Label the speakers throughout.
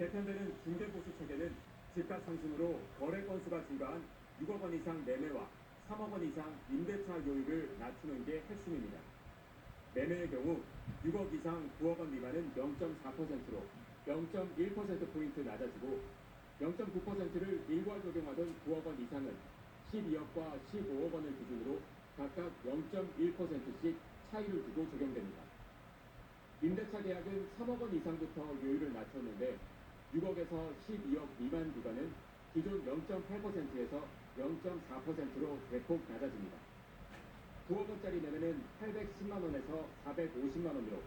Speaker 1: 개편되는 중개보수 체계는 집값 상승으로 거래 건수가 증가한 6억 원 이상 매매와 3억 원 이상 임대차 요율을 낮추는 게 핵심입니다. 매매의 경우 6억 이상 9억 원 미만은 0.4%로 0.1%포인트 낮아지고 0.9%를 일괄 적용하던 9억 원 이상은 12억과 15억 원을 기준으로 각각 0.1%씩 차이를 두고 적용됩니다. 임대차 계약은 3억 원 이상부터 요율을 낮췄는데 6억에서 12억 미만 구간은 기존 0.8%에서 0.4%로 대폭 낮아집니다. 9억 원짜리 매매는 810만 원에서 450만 원으로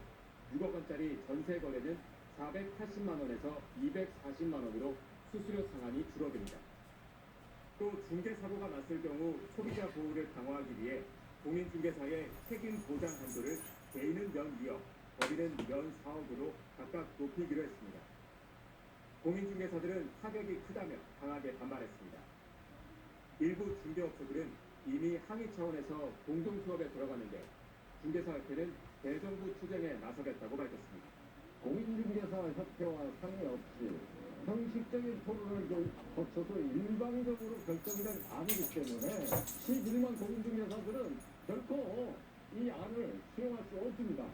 Speaker 1: 6억 원짜리 전세 거래는 480만 원에서 240만 원으로 수수료 상한이 줄어듭니다. 또 중개 사고가 났을 경우 소비자 보호를 강화하기 위해 공인중개사의 책임 보장 한도를 개인은 연 2억, 법인은 연 4억으로 각각 높이기로 했습니다. 공인중개사들은 타격이 크다며 강하게 반발했습니다. 일부 중개업소들은 이미 항의 차원에서 공동 수업에 들어갔는데 중개사협회는 대정부 투쟁에 나서겠다고 밝혔습니다.
Speaker 2: 공인중개사 협회와 상의 없이 형식적인 토론을 좀 거쳐서 일방적으로 결정된 안이기 때문에 11만 공인중개사들은 결코 이 안을 수용할 수 없습니다.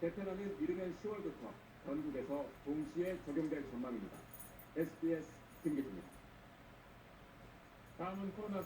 Speaker 1: 개편안은 이르면 10월부터 전국에서 동시에 적용될 전망입니다. SBS 김기준입니다. 다음은 코로나